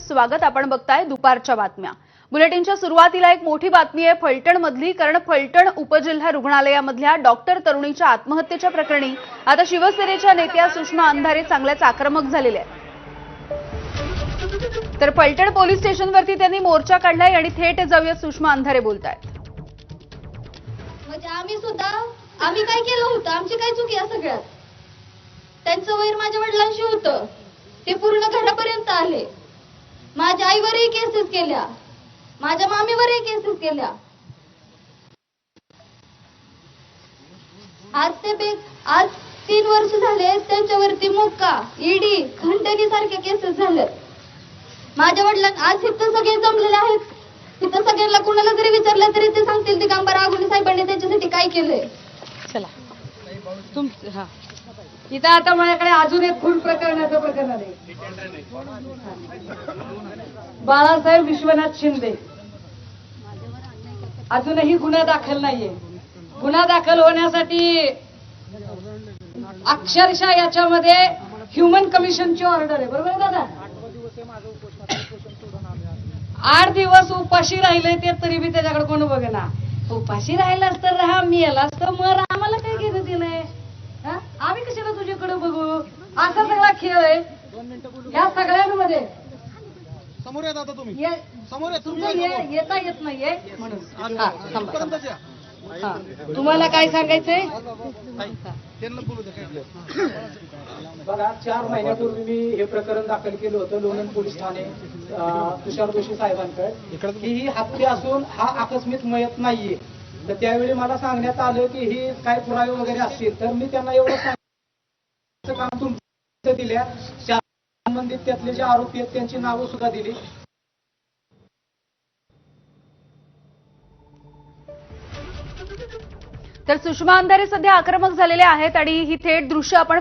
स्वागत आपण बघताय दुपारच्या बातम्या. बुलेटिनच्या सुरुवातीला एक मोठी बातमी आहे फलटण मधली कारण फलटण उपजिल्हा रुग्णालयामधल्या डॉक्टर तरुणीच्या आत्महत्येच्या प्रकरणी आता शिवसेनेच्या नेत्या सुषमा अंधारे चांगल्याच आक्रमक झालेल्या आहेत. तर फलटण पोलीस स्टेशनवरती त्यांनी मोर्चा काढलाय आणि थेट जाऊया सुषमा अंधारे बोलतायत. म्हणजे आम्ही सुद्धा आम्ही काय केलं होतं? आमची काय चुकी या सगळ्यात? त्यांचं वैर माझ्या वडिलांशी होतं. ते पूर्ण घरापर्यंत आले. माझ्या आईवरही केसेस केल्या. माझ्या मामीवरही केसेस केल्या. आज ते बे आज तीन वर्ष झाले त्यांच्यावरती मुक्का ईडी घंटणी सारख्या केसेस झाल्यात माझ्या वडिलांना आज इथं सगळे जमलेले आहेत तिथं सगळ्यांना कुणाला जरी विचारलं तरी ते सांगतील दिगंबर आगोले साहेबांनी त्याच्यासाठी काय केलंय? चला. तुम हा. इथं आता माझ्याकडे अजून एक खून प्रकरणाचं प्रकरण आहे. बाळासाहेब विश्वनाथ शिंदे. अजूनही गुन्हा दाखल नाहीये. गुन्हा दाखल होण्यासाठी अक्षरशः याच्यामध्ये ह्युमन कमिशनची ऑर्डर आहे. बरोबर दादा? आठ दिवस उपाशी राहिले ते तरी बी त्याच्याकडे कोण बघेना उपाशी राहिलास तर राहा मी यालास तर मग आम्हाला काय घेणं दिलंय आम्ही कशाला तुझ्याकडे बघू? असा सगळा खेळ आहे. या सगळ्यांमध्ये समोर येत आता तुम्ही. ये- समोर येत तुमचं ये- येता येत नाहीये. म्हणून. हा, थांबा, थांबा. पर्यंतच या. हा. तुम्हाला काय सांगायचंय? त्यांना बोलू द्या. बघा चार महिन्यापूर्वी मी हे प्रकरण दाखल केलं होतं लोणंद पोलीस ठाणे अं, तुषार जोशी साहेबांकडे. की ही हत्या असून हा आकस्मिक मयत नाहीये. तर त्यावेळी मला सांगण्यात आलं की ही काय पुरावे वगैरे असतील तर मी त्यांना एवढं सांगितलं काम तुमचं दिल्या. संबंधित त्यातले जे आरोपी आहेत त्यांची नावं सुद्धा दिली. तर सुषमा अंधारे सध्या आक्रमक झालेले आहेत आणि ही थेट दृश्य आपण